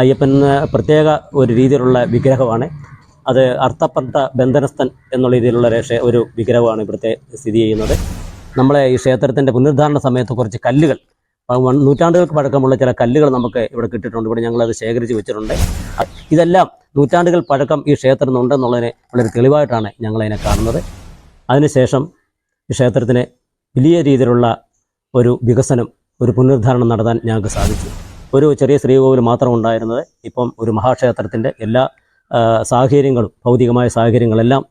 അയ്യപ്പന് പ്രത്യേക ഒരു രീതിയിലുള്ള വിഗ്രഹമാണ്. അത് അർത്ഥപ്പെട്ട ബന്ധനസ്ഥൻ എന്നുള്ള രീതിയിലുള്ള രേഷ ഒരു വിഗ്രഹമാണ് ഇവിടുത്തെ സ്ഥിതി ചെയ്യുന്നത്. നമ്മളെ ഈ ക്ഷേത്രത്തിന്റെ പുനരുദ്ധാരണ സമയത്ത് കുറച്ച് കല്ലുകൾ നൂറ്റാണ്ടുകൾക്ക് പഴക്കമുള്ള ചില കല്ലുകൾ നമുക്ക് ഇവിടെ കിട്ടിയിട്ടുണ്ട്. ഇവിടെ ഞങ്ങളത് ശേഖരിച്ച് വെച്ചിട്ടുണ്ട്. ഇതെല്ലാം നൂറ്റാണ്ടുകൾ പഴക്കം ഈ ക്ഷേത്രത്തിന് ഉണ്ടെന്നുള്ളതിനെ വളരെ തെളിവായിട്ടാണ് ഞങ്ങളതിനെ കാണുന്നത്. അതിനുശേഷം ഈ ക്ഷേത്രത്തിന് വലിയ രീതിയിലുള്ള ഒരു വികസനം ഒരു പുനരുദ്ധാരണം നടത്താൻ ഞങ്ങൾക്ക് സാധിച്ചു. ഒരു ചെറിയ ശ്രീകോവിൽ മാത്രം ഉണ്ടായിരുന്നത്. ഇപ്പം ഒരു മഹാക്ഷേത്രത്തിന്റെ എല്ലാ സാഹചര്യങ്ങളും ഭൗതികമായ സാഹചര്യങ്ങളെല്ലാം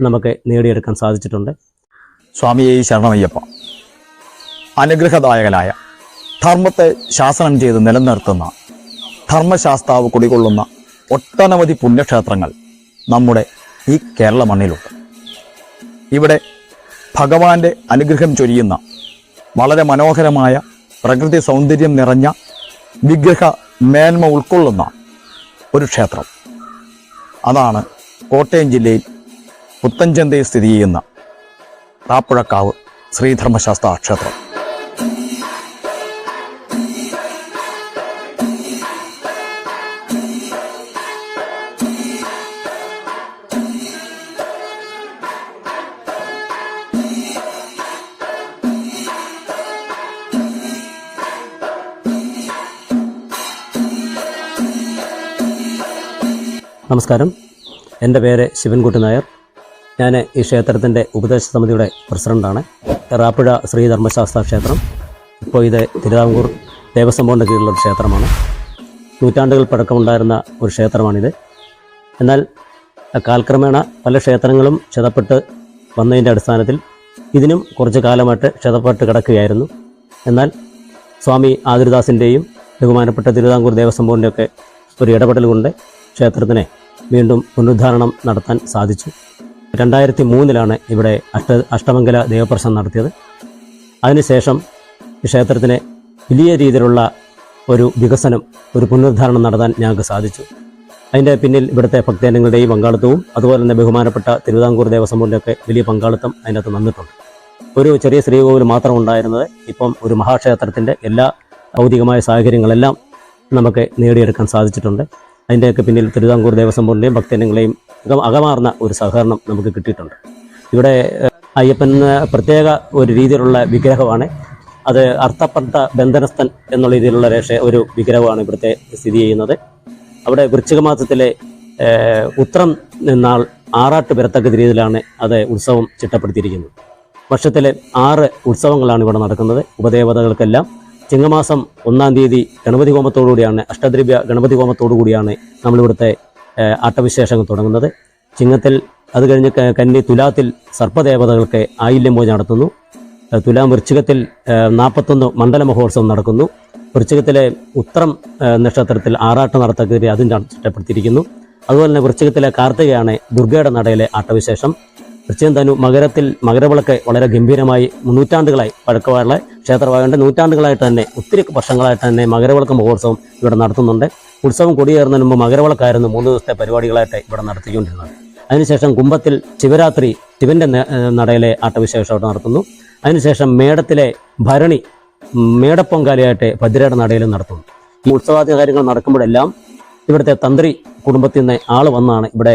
നമുക്ക് നേടിയെടുക്കാൻ സാധിച്ചിട്ടുണ്ട്. സ്വാമിയെ ശരണമയ്യപ്പ അനുഗ്രഹദായകനായ ധർമ്മത്തെ ശാസനം ചെയ്ത് നിലനിർത്തുന്ന ധർമ്മശാസ്താവ് കുടികൊള്ളുന്ന ഒട്ടനവധി പുണ്യക്ഷേത്രങ്ങൾ നമ്മുടെ ഈ കേരള മണ്ണിലുണ്ട്. ഇവിടെ ഭഗവാന്റെ അനുഗ്രഹം ചൊരിയുന്ന വളരെ മനോഹരമായ പ്രകൃതി സൗന്ദര്യം നിറഞ്ഞ വിഗ്രഹ മേന്മ ഉൾക്കൊള്ളുന്ന ഒരു ക്ഷേത്രം. അതാണ് കോട്ടയം ജില്ലയിൽ പുത്തൻചന്തയിൽ സ്ഥിതി ചെയ്യുന്ന താപ്പുഴക്കാവ് ശ്രീധർമ്മശാസ്ത്ര ക്ഷേത്രം നമസ്കാരം. എന്റെ പേര് ശിവൻകുട്ടി നായർ. ഞാൻ ഈ ക്ഷേത്രത്തിന്റെ ഉപദേശ സമിതിയുടെ പ്രസിഡന്റാണ് റാപ്പുഴ ശ്രീ ധർമ്മശാസ്ത്ര ക്ഷേത്രം. ഇപ്പോൾ ഇത് തിരുവിതാംകൂർ ദേവസ്വം ബോർഡിന്റെ കീഴിലുള്ള ക്ഷേത്രമാണ്. നൂറ്റാണ്ടുകൾ പഴക്കമുണ്ടായിരുന്ന ഒരു ക്ഷേത്രമാണിത്. എന്നാൽ കാലക്രമേണ പല ക്ഷേത്രങ്ങളും ക്ഷതപ്പെട്ട് വന്നതിന്റെ അടിസ്ഥാനത്തിൽ ഇതിനും കുറച്ച് കാലമായിട്ട് ക്ഷതപ്പെട്ട് കിടക്കുകയായിരുന്നു. എന്നാൽ സ്വാമി ആതിരദാസിന്റെയും ബഹുമാനപ്പെട്ട തിരുവിതാംകൂർ ദേവസ്വം ബോർഡിന്റെയൊക്കെ ഒരു ഇടപെടൽ കൊണ്ട് ക്ഷേത്രത്തിനെ വീണ്ടും പുനരുദ്ധാരണം നടത്താൻ സാധിച്ചു. രണ്ടായിരത്തി മൂന്നിലാണ് ഇവിടെ അഷ്ട അഷ്ടമംഗല ദേവപ്രശ്നം നടത്തിയത്. അതിനുശേഷം ക്ഷേത്രത്തിന് വലിയ രീതിയിലുള്ള ഒരു വികസനം ഒരു പുനരുദ്ധാരണം നടത്താൻ ഞങ്ങൾക്ക് സാധിച്ചു. അതിന്റെ പിന്നിൽ ഇവിടുത്തെ ഭക്തജനങ്ങളുടെയും പങ്കാളിത്തവും അതുപോലെ തന്നെ ബഹുമാനപ്പെട്ട തിരുവിതാംകൂർ ദേവസ്വം ബോർഡിന്റെയൊക്കെ വലിയ പങ്കാളിത്തം അതിനകത്ത് വന്നിട്ടുണ്ട്. ഒരു ചെറിയ ശ്രീകോവിൽ മാത്രം ഉണ്ടായിരുന്നത് ഇപ്പം ഒരു മഹാക്ഷേത്രത്തിന്റെ എല്ലാ ഭൗതികമായ സാഹചര്യങ്ങളെല്ലാം നമുക്ക് നേടിയെടുക്കാൻ സാധിച്ചിട്ടുണ്ട്. അതിന്റെയൊക്കെ പിന്നിൽ തിരുവിതാംകൂർ ദേവസ്വം ബോർഡിന്റെയും ഭക്തജനങ്ങളെയും അകമാർന്ന ഒരു സഹകരണം നമുക്ക് കിട്ടിയിട്ടുണ്ട്. ഇവിടെ അയ്യപ്പൻ പ്രത്യേക ഒരു രീതിയിലുള്ള വിഗ്രഹമാണ്. അത് അർത്ഥപ്പെട്ട ബന്ധനസ്ഥൻ എന്നുള്ള രീതിയിലുള്ള രേഷ ഒരു വിഗ്രഹമാണ് ഇവിടുത്തെ സ്ഥിതി ചെയ്യുന്നത്. അവിടെ വൃശ്ചിക മാസത്തിലെ ഉത്രം നിന്നാൾ ആറാട്ട് വരത്തക്ക രീതിയിലാണ് അത് ഉത്സവം ചിട്ടപ്പെടുത്തിയിരിക്കുന്നത്. വർഷത്തിലെ ആറ് ഉത്സവങ്ങളാണ് ഇവിടെ നടക്കുന്നത്. ഉപദേവതകൾക്കെല്ലാം ചിങ്ങമാസം ഒന്നാം തീയതി ഗണപതി ഹോമത്തോടുകൂടിയാണ് അഷ്ടദ്രവ്യ ഗണപതി ഹോമത്തോടുകൂടിയാണ് നമ്മളിവിടുത്തെ ആട്ടവിശേഷങ്ങൾ തുടങ്ങുന്നത്. ചിങ്ങത്തിൽ അത് കഴിഞ്ഞ് കന്നി തുലാത്തിൽ സർപ്പദേവതകൾക്ക് ആയില്യം പൂജ നടത്തുന്നു തുലാം വൃശ്ചികത്തിൽ നാൽപ്പത്തൊന്ന് മണ്ഡല മഹോത്സവം നടക്കുന്നു. വൃശ്ചികത്തിലെ ഉത്തരം നക്ഷത്രത്തിൽ ആറാട്ട് നടത്തക്കെതിരെ അതും ചിട്ടപ്പെടുത്തിയിരിക്കുന്നു അതുപോലെ തന്നെ വൃശ്ചികത്തിലെ കാർത്തികയാണ് ദുർഗയുടെ നടയിലെ ആട്ടവിശേഷം. വൃശ്ചികം തന്നു മകരത്തിൽ മകരവിളക്ക് വളരെ ഗംഭീരമായി നൂറ്റാണ്ടുകളായി പഴക്കമുള്ള ക്ഷേത്രമായതുകൊണ്ട് നൂറ്റാണ്ടുകളായിട്ട് തന്നെ ഒത്തിരി വർഷങ്ങളായിട്ട് തന്നെ മകരവിളക്ക് മഹോത്സവം ഇവിടെ നടത്തുന്നുണ്ട്. ഉത്സവം കൊടിയേറുന്നതിന് മുമ്പ് മകരവിളക്കായിരുന്നു മൂന്ന് ദിവസത്തെ പരിപാടികളായിട്ട് ഇവിടെ നടത്തിക്കൊണ്ടിരുന്നത്. അതിനുശേഷം കുംഭത്തിൽ ശിവരാത്രി ശിവന്റെ നടയിലെ ആട്ടവിശേഷം നടത്തുന്നു. അതിനുശേഷം മേടത്തിലെ ഭരണി മേടപ്പൊങ്കാലയായിട്ട് ഭദ്രയുടെ നടയിലും നടത്തുന്നു. ഈ ഉത്സവാദി കാര്യങ്ങൾ നടക്കുമ്പോഴെല്ലാം ഇവിടുത്തെ തന്ത്രി കുടുംബത്തിൽ നിന്ന് ആൾ വന്നാണ് ഇവിടെ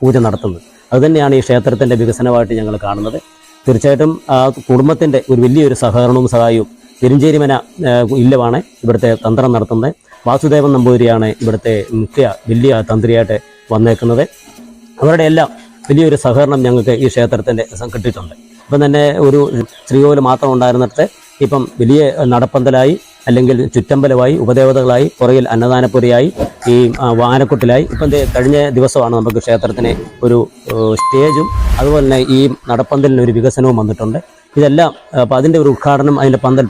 പൂജ നടത്തുന്നത്. അതുതന്നെയാണ് ഈ ക്ഷേത്രത്തിന്റെ വികസനമായിട്ട് ഞങ്ങൾ കാണുന്നത്. തീർച്ചയായിട്ടും ആ കുടുംബത്തിന്റെ ഒരു വലിയൊരു സഹകരണവും സഹായവും പെരിഞ്ചേരിമന ഇല്ലമാണ് ഇവിടുത്തെ തന്ത്രം നടത്തുന്നത്. വാസുദേവൻ നമ്പൂതിരിയാണ് ഇവിടുത്തെ മുഖ്യ വലിയ തന്ത്രിയായിട്ട് വന്നേക്കുന്നത്. അവരുടെ എല്ലാം വലിയൊരു സഹകരണം ഞങ്ങൾക്ക് ഈ ക്ഷേത്രത്തിന്റെ കിട്ടിയിട്ടുണ്ട് ഇപ്പം തന്നെ ഒരു ശ്രീകോവിൽ മാത്രം ഉണ്ടായിരുന്നിടത്ത് ഇപ്പം വലിയ നടപ്പന്തലായി അല്ലെങ്കിൽ ചുറ്റമ്പലമായി ഉപദേവതകളായി പുറകിൽ അന്നദാനപ്പുരയായി ഈ വാനക്കുട്ടിലായി. ഇപ്പം കഴിഞ്ഞ ദിവസമാണ് നമുക്ക് ക്ഷേത്രത്തിന് ഒരു സ്റ്റേജും അതുപോലെ തന്നെ ഈ നടപ്പന്തലിന് ഒരു വികസനവും വന്നിട്ടുണ്ട്. ഇതെല്ലാം അപ്പോൾ അതിന്റെ ഒരു ഉദ്ഘാടനം അതിന്റെ പന്തൽ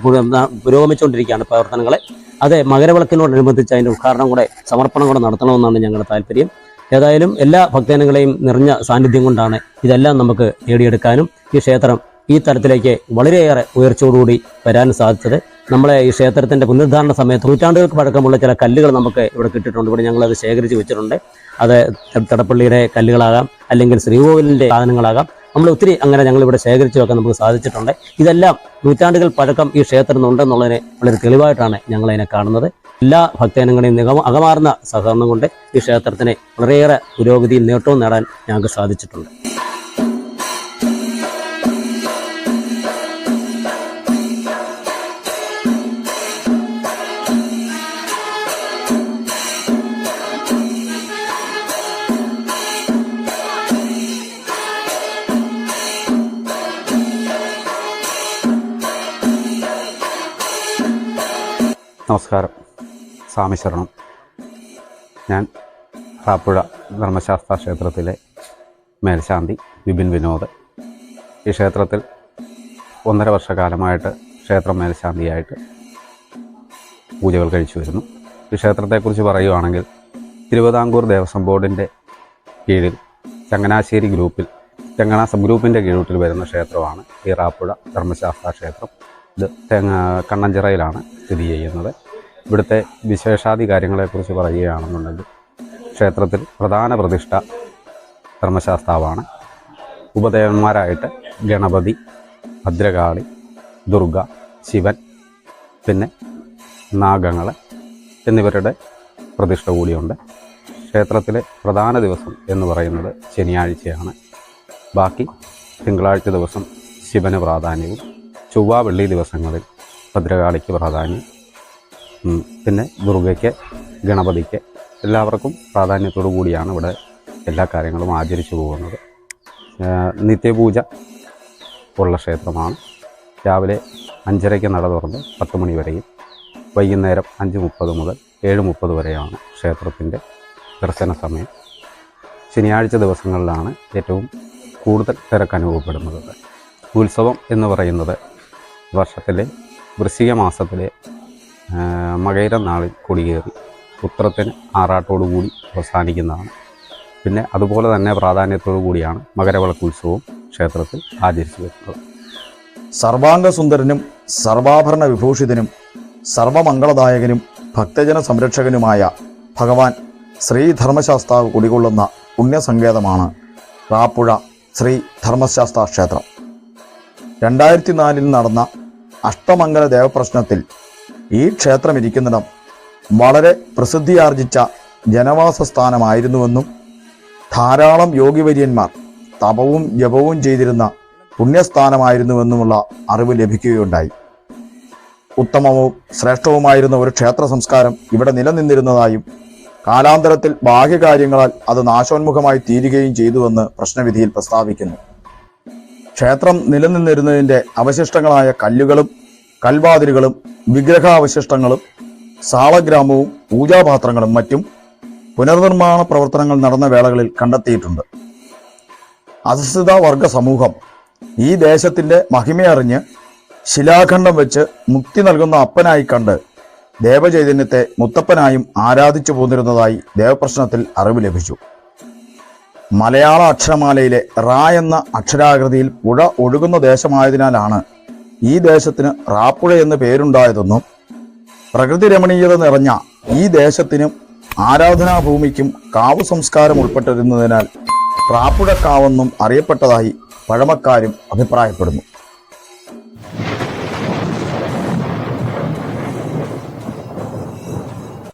പുരോഗമിച്ചുകൊണ്ടിരിക്കുകയാണ് പ്രവർത്തനങ്ങളെ. അത് മകരവിളക്കിനോടനുബന്ധിച്ച് അതിന്റെ ഉദ്ഘാടനം കൂടെ സമർപ്പണം കൂടെ നടത്തണമെന്നാണ് ഞങ്ങളുടെ താല്പര്യം. ഏതായാലും എല്ലാ ഭക്തജനങ്ങളെയും നിറഞ്ഞ സാന്നിധ്യം കൊണ്ടാണ് ഇതെല്ലാം നമുക്ക് നേടിയെടുക്കാനും ഈ ക്ഷേത്രം ഈ തലത്തിലേക്ക് വളരെയേറെ ഉയർച്ചയോടുകൂടി വരാൻ സാധിച്ചത്. നമ്മളെ ഈ ക്ഷേത്രത്തിന്റെ പുനരുദ്ധാരണ സമയത്ത് നൂറ്റാണ്ടുകൾക്ക് പഴക്കമുള്ള ചില കല്ലുകൾ നമുക്ക് ഇവിടെ കിട്ടിയിട്ടുണ്ട്. ഇവിടെ അത് ശേഖരിച്ച് വെച്ചിട്ടുണ്ട്. അത് തടപ്പള്ളിയുടെ കല്ലുകളാകാം അല്ലെങ്കിൽ ശ്രീകോവിലിന്റെ സാധനങ്ങളാകാം. നമ്മൾ ഒത്തിരി അങ്ങനെ ഞങ്ങൾ ഇവിടെ ശേഖരിച്ചു വെക്കാൻ നമുക്ക് സാധിച്ചിട്ടുണ്ട്. ഇതെല്ലാം നൂറ്റാണ്ടുകൾ പഴക്കം ഈ ക്ഷേത്രത്തിനുണ്ടെന്നുള്ളതിനെ വളരെ തെളിവായിട്ടാണ് ഞങ്ങൾ അതിനെ കാണുന്നത്. എല്ലാ ഭക്തജനങ്ങളുടെയും നിഗമ അകമാർന്ന സഹകരണം കൊണ്ട് ഈ ക്ഷേത്രത്തിന് വളരെയേറെ പുരോഗതിയും നേട്ടവും നേടാൻ ഞങ്ങൾക്ക് സാധിച്ചിട്ടുണ്ട്. നമസ്കാരം. സ്വാമി ശരണം ഞാൻ റാപ്പുഴ ധർമ്മശാസ്ത്ര ക്ഷേത്രത്തിലെ മേൽശാന്തി വിപിൻ വിനോദ്. ഈ ക്ഷേത്രത്തിൽ ഒന്നര വർഷക്കാലമായിട്ട് ക്ഷേത്രം മേൽശാന്തിയായിട്ട് പൂജകൾ കഴിച്ചു വരുന്നു. ഈ ക്ഷേത്രത്തെക്കുറിച്ച് പറയുകയാണെങ്കിൽ തിരുവിതാംകൂർ ദേവസ്വം ബോർഡിന്റെ കീഴിൽ ചങ്ങനാശ്ശേരി ഗ്രൂപ്പിൽ ചങ്ങനാ സബ് ഗ്രൂപ്പിന്റെ കീഴിൽ വരുന്ന ക്ഷേത്രമാണ് ഈ റാപ്പുഴ ധർമ്മശാസ്ത്ര ക്ഷേത്രം. ഇത് തേങ്ങ കണ്ണഞ്ചിറയിലാണ് സ്ഥിതി ചെയ്യുന്നത്. ഇവിടുത്തെ വിശേഷാദി കാര്യങ്ങളെക്കുറിച്ച് പറയുകയാണെന്നുണ്ടെങ്കിൽ ക്ഷേത്രത്തിൽ പ്രധാന പ്രതിഷ്ഠ ധർമ്മശാസ്താവാണ്. ഉപദേവന്മാരായിട്ട് ഗണപതി ഭദ്രകാളി ദുർഗ ശിവൻ പിന്നെ നാഗങ്ങൾ എന്നിവരുടെ പ്രതിഷ്ഠ കൂടിയുണ്ട്. ക്ഷേത്രത്തിലെ പ്രധാന ദിവസം എന്ന് പറയുന്നത് ശനിയാഴ്ചയാണ്. ബാക്കി തിങ്കളാഴ്ച ദിവസം ശിവന് പ്രാധാന്യവും ചൊവ്വ വെള്ളി ദിവസങ്ങളിൽ ഭദ്രകാളിക്ക് പ്രാധാന്യം. പിന്നെ ദുർഗയ്ക്ക് ഗണപതിക്ക് എല്ലാവർക്കും പ്രാധാന്യത്തോടു കൂടിയാണ് ഇവിടെ എല്ലാ കാര്യങ്ങളും ആചരിച്ചു പോകുന്നത്. നിത്യപൂജ ഉള്ള ക്ഷേത്രമാണ്. രാവിലെ അഞ്ചരയ്ക്ക് നട തുറന്ന് പത്ത് മണി വരെയും വൈകുന്നേരം അഞ്ച് മുപ്പത് മുതൽ ഏഴ് മുപ്പത് വരെയാണ് ക്ഷേത്രത്തിന്റെ ദർശന സമയം. ശനിയാഴ്ച ദിവസങ്ങളിലാണ് ഏറ്റവും കൂടുതൽ തിരക്കനുഭവപ്പെടുന്നത് ഉത്സവം എന്ന് പറയുന്നത് വർഷത്തിലെ വൃശ്ചിക മാസത്തിലെ ആ, മകയിര നാളിൽ കൊടിയേറി ഉത്രത്തിന് ആറാട്ടോടുകൂടി അവസാനിക്കുന്നതാണ്. പിന്നെ അതുപോലെ തന്നെ പ്രാധാന്യത്തോടു കൂടിയാണ് മകരവിളക്ക് ഉത്സവവും ക്ഷേത്രത്തിൽ ആചരിച്ചു വരുന്നത്. സർവാംഗസുന്ദരനും സർവാഭരണ വിഭൂഷിതനും സർവമംഗളദായകനും ഭക്തജന സംരക്ഷകനുമായ ഭഗവാൻ ശ്രീ ധർമ്മശാസ്താവ് കുടികൊള്ളുന്ന പുണ്യസങ്കേതമാണ് റാപ്പുഴ ശ്രീ ധർമ്മശാസ്ത്ര ക്ഷേത്രം. രണ്ടായിരത്തി നാലിൽ നടന്ന അഷ്ടമംഗല ദേവപ്രശ്നത്തിൽ ഈ ക്ഷേത്രം ഇരിക്കുന്നിടം വളരെ പ്രസിദ്ധിയാർജിച്ച ജനവാസ സ്ഥാനമായിരുന്നുവെന്നും ധാരാളം യോഗിവര്യന്മാർ തപവും ജപവും ചെയ്തിരുന്ന പുണ്യസ്ഥാനമായിരുന്നുവെന്നുമുള്ള അറിവ് ലഭിക്കുകയുണ്ടായി. ഉത്തമവും ശ്രേഷ്ഠവുമായിരുന്ന ഒരു ക്ഷേത്ര സംസ്കാരം ഇവിടെ നിലനിന്നിരുന്നതായും കാലാന്തരത്തിൽ ബാഹ്യകാര്യങ്ങളാൽ അത് നാശോന്മുഖമായി തീരുകയും ചെയ്തുവെന്ന് പ്രശ്നവിധിയിൽ പ്രസ്താവിക്കുന്നു. ക്ഷേത്രം നിലനിന്നിരുന്നതിന്റെ അവശിഷ്ടങ്ങളായ കല്ലുകളും കൽവാതിലുകളും വിഗ്രഹാവശിഷ്ടങ്ങളും സാളഗ്രാമവും പൂജാപാത്രങ്ങളും മറ്റും പുനർനിർമ്മാണ പ്രവർത്തനങ്ങൾ നടന്ന വേളകളിൽ കണ്ടെത്തിയിട്ടുണ്ട്. അധസ്ഥിത വർഗ സമൂഹം ഈ ദേശത്തിന്റെ മഹിമയറിഞ്ഞ് ശിലാഖണ്ഡം വെച്ച് മുക്തി നൽകുന്ന അപ്പനായി കണ്ട് ദേവചൈതന്യത്തെ മുത്തപ്പനായും ആരാധിച്ചു പോന്നിരുന്നതായി ദേവപ്രശ്നത്തിൽ അറിവ് ലഭിച്ചു. മലയാള അക്ഷരമാലയിലെ റാ എന്ന അക്ഷരാകൃതിയിൽ പുഴ ഒഴുകുന്ന ദേശമായതിനാലാണ് ഈ ദേശത്തിന് റാപ്പുഴ എന്ന് പേരുണ്ടായതെന്നും പ്രകൃതി രമണീയത നിറഞ്ഞ ഈ ദേശത്തിനും ആരാധനാഭൂമിക്കും കാവ് സംസ്കാരം ഉൾപ്പെട്ടിരുന്നതിനാൽ റാപ്പുഴക്കാവെന്നും അറിയപ്പെട്ടതായി പഴമക്കാരും അഭിപ്രായപ്പെടുന്നു.